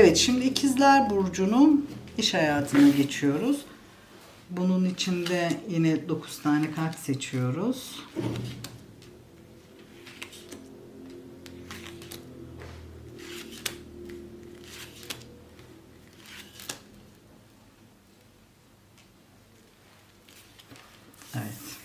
Evet şimdi ikizler burcunun iş hayatına geçiyoruz. Bunun içinde yine 9 tane kart seçiyoruz. Evet.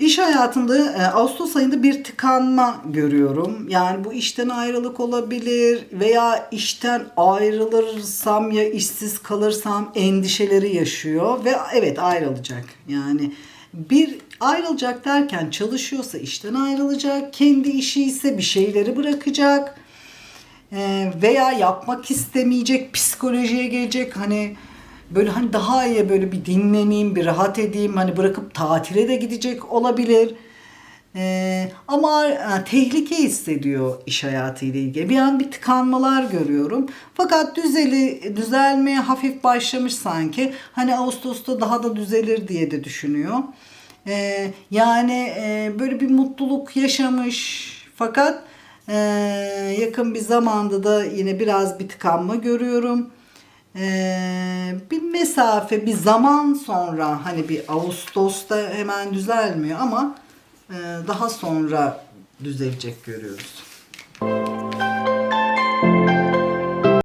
İş hayatında e, Ağustos ayında bir tıkanma görüyorum. Yani bu işten ayrılık olabilir veya işten ayrılırsam ya işsiz kalırsam endişeleri yaşıyor ve evet ayrılacak. Yani bir ayrılacak derken çalışıyorsa işten ayrılacak, kendi işi ise bir şeyleri bırakacak. Ee, veya yapmak istemeyecek psikolojiye gelecek hani böyle hani daha iyi böyle bir dinleneyim bir rahat edeyim hani bırakıp tatile de gidecek olabilir. Ee, ama e, tehlike hissediyor iş hayatıyla ilgili. Bir an bir tıkanmalar görüyorum. Fakat düzeli düzelmeye hafif başlamış sanki. Hani Ağustos'ta daha da düzelir diye de düşünüyor. Ee, yani e, böyle bir mutluluk yaşamış. Fakat ee, yakın bir zamanda da yine biraz bir tıkanma görüyorum. Ee, mesafe, bir zaman sonra hani bir Ağustos'ta hemen düzelmiyor ama e, daha sonra düzelecek görüyoruz.